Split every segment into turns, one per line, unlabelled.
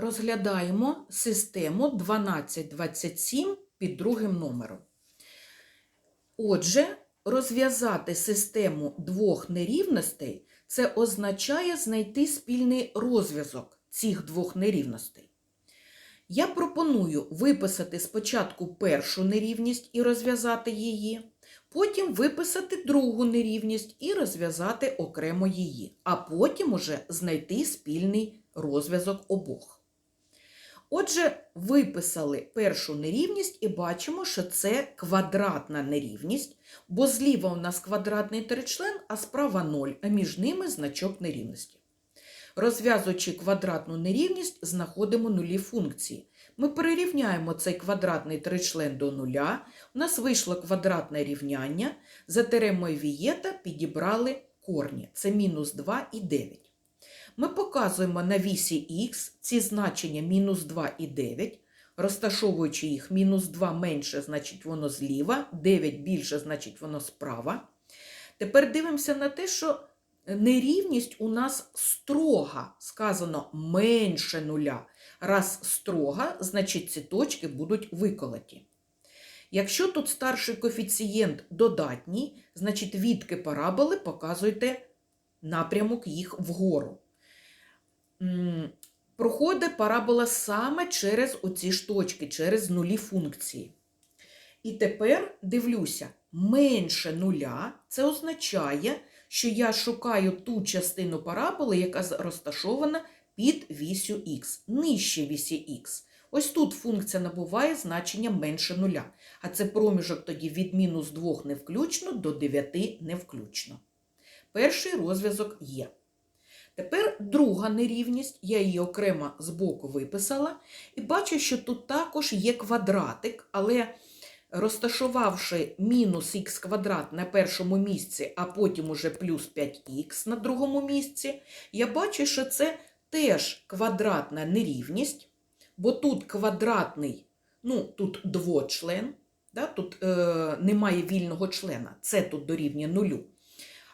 розглядаємо систему 1227 під другим номером. Отже, розв'язати систему двох нерівностей це означає знайти спільний розв'язок цих двох нерівностей. Я пропоную виписати спочатку першу нерівність і розв'язати її, потім виписати другу нерівність і розв'язати окремо її, а потім уже знайти спільний розв'язок обох. Отже, виписали першу нерівність і бачимо, що це квадратна нерівність, бо зліва у нас квадратний тричлен, а справа 0, а між ними значок нерівності. Розв'язуючи квадратну нерівність, знаходимо нулі функції. Ми перерівняємо цей квадратний тричлен до нуля. У нас вийшло квадратне рівняння. За теремою Вієта підібрали корні. Це мінус 2 і 9. Ми показуємо на вісі х ці значення мінус 2 і 9. Розташовуючи їх мінус 2 менше, значить воно зліва, 9 більше, значить воно справа. Тепер дивимося на те, що нерівність у нас строга. Сказано менше нуля. Раз строга, значить ці точки будуть виколоті. Якщо тут старший коефіцієнт додатній, значить відки параболи показуйте напрямок їх вгору. Проходить парабола саме через оці ж точки, через нулі функції. І тепер дивлюся, менше нуля це означає, що я шукаю ту частину параболи, яка розташована під вісю х, нижче вісі х. Ось тут функція набуває значення менше нуля, а це проміжок тоді від мінус 2 не включно до 9 не включно. Перший розв'язок є. Тепер друга нерівність, я її окремо збоку виписала, і бачу, що тут також є квадратик, але розташувавши мінус х квадрат на першому місці, а потім уже плюс 5х на другому місці, я бачу, що це теж квадратна нерівність, бо тут квадратний, ну, тут двочлен, да, тут е, немає вільного члена, це тут дорівнює нулю.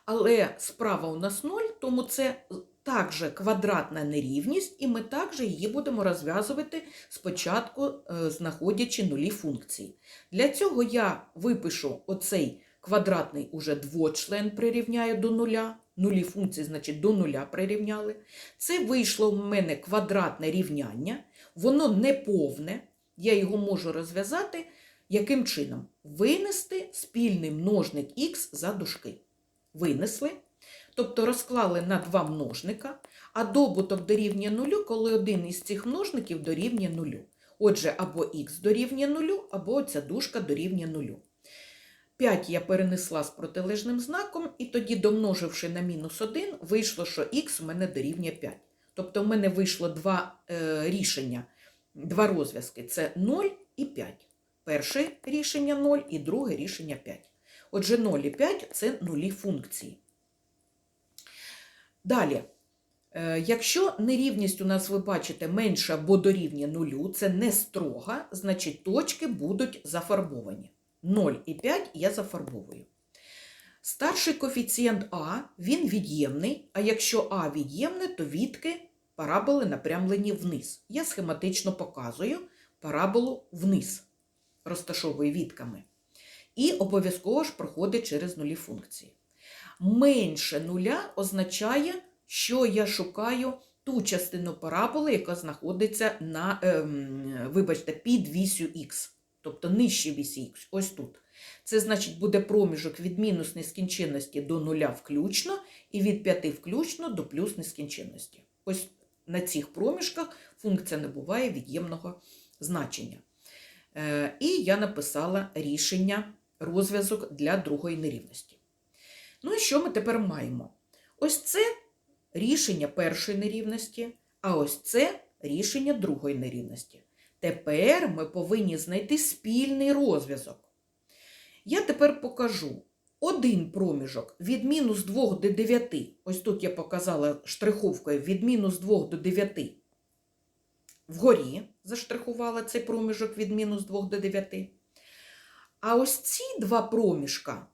Але справа у нас 0, тому це також квадратна нерівність, і ми також її будемо розв'язувати спочатку, е, знаходячи нулі функції. Для цього я випишу оцей квадратний уже двочлен, прирівняю до нуля. Нулі функції, значить, до нуля прирівняли. Це вийшло в мене квадратне рівняння, воно не повне. Я його можу розв'язати яким чином? Винести спільний множник х за дужки. Винесли, тобто розклали на два множника, а добуток дорівнює нулю, коли один із цих множників дорівнює нулю. Отже, або х дорівнює нулю, або ця дужка дорівнює нулю. 5 я перенесла з протилежним знаком, і тоді, домноживши на мінус 1, вийшло, що х у мене дорівнює 5. Тобто в мене вийшло два е, рішення, два розв'язки це 0 і 5. Перше рішення 0 і друге рішення 5. Отже, 0 і 5 це нулі функції. Далі, е, якщо нерівність у нас, ви бачите, менша або дорівнює нулю, це не строга, значить точки будуть зафарбовані. 0 і 5 я зафарбовую. Старший коефіцієнт А, він від'ємний, а якщо А від'ємне, то відки параболи напрямлені вниз. Я схематично показую параболу вниз, розташовую відками. І обов'язково ж проходить через нулі функції. Менше нуля означає, що я шукаю ту частину параболи, яка знаходиться на, ем, вибачте, під вісю х, тобто нижче вісі х, ось тут. Це значить буде проміжок від мінус нескінченності до нуля включно і від 5 включно до плюс нескінченності. Ось на цих проміжках функція набуває від'ємного значення. Е, І я написала рішення, розв'язок для другої нерівності. Ну і що ми тепер маємо? Ось це рішення першої нерівності, а ось це рішення другої нерівності. Тепер ми повинні знайти спільний розв'язок. Я тепер покажу один проміжок від мінус 2 до 9. Ось тут я показала штриховкою від мінус 2 до 9. Вгорі заштрихувала цей проміжок від мінус 2 до 9. А ось ці два проміжка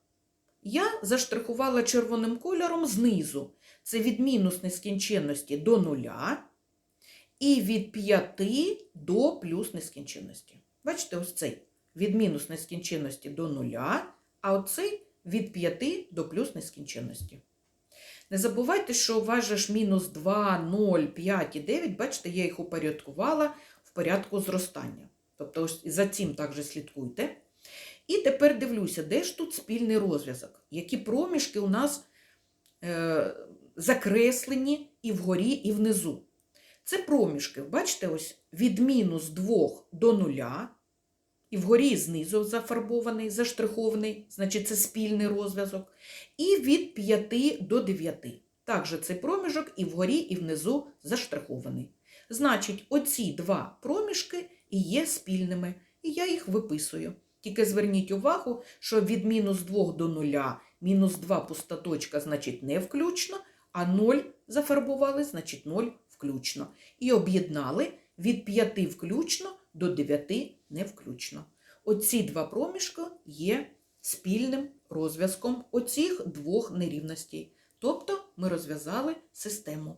я заштрихувала червоним кольором знизу. Це від мінус нескінченності до нуля і від 5 до плюс нескінченності. Бачите, ось цей від мінус нескінченності до нуля, а оцей від 5 до плюс нескінченності. Не забувайте, що ж мінус 2, 0, 5 і 9, бачите, я їх упорядкувала в порядку зростання. Тобто ось за цим також слідкуйте. І тепер дивлюся, де ж тут спільний розв'язок, які проміжки у нас е, закреслені і вгорі, і внизу. Це проміжки, бачите, ось від мінус 2 до 0, і вгорі і знизу зафарбований, заштрихований, значить це спільний розв'язок. І від 5 до 9. Також цей проміжок і вгорі, і внизу заштрихований. Значить, оці два проміжки і є спільними, і я їх виписую. Тільки зверніть увагу, що від мінус 2 до 0, мінус 2 пуста точка, значить не включно, а 0 зафарбували, значить 0 включно. І об'єднали від 5 включно до 9 не включно. Оці два проміжки є спільним розв'язком оцих двох нерівностей. Тобто ми розв'язали систему.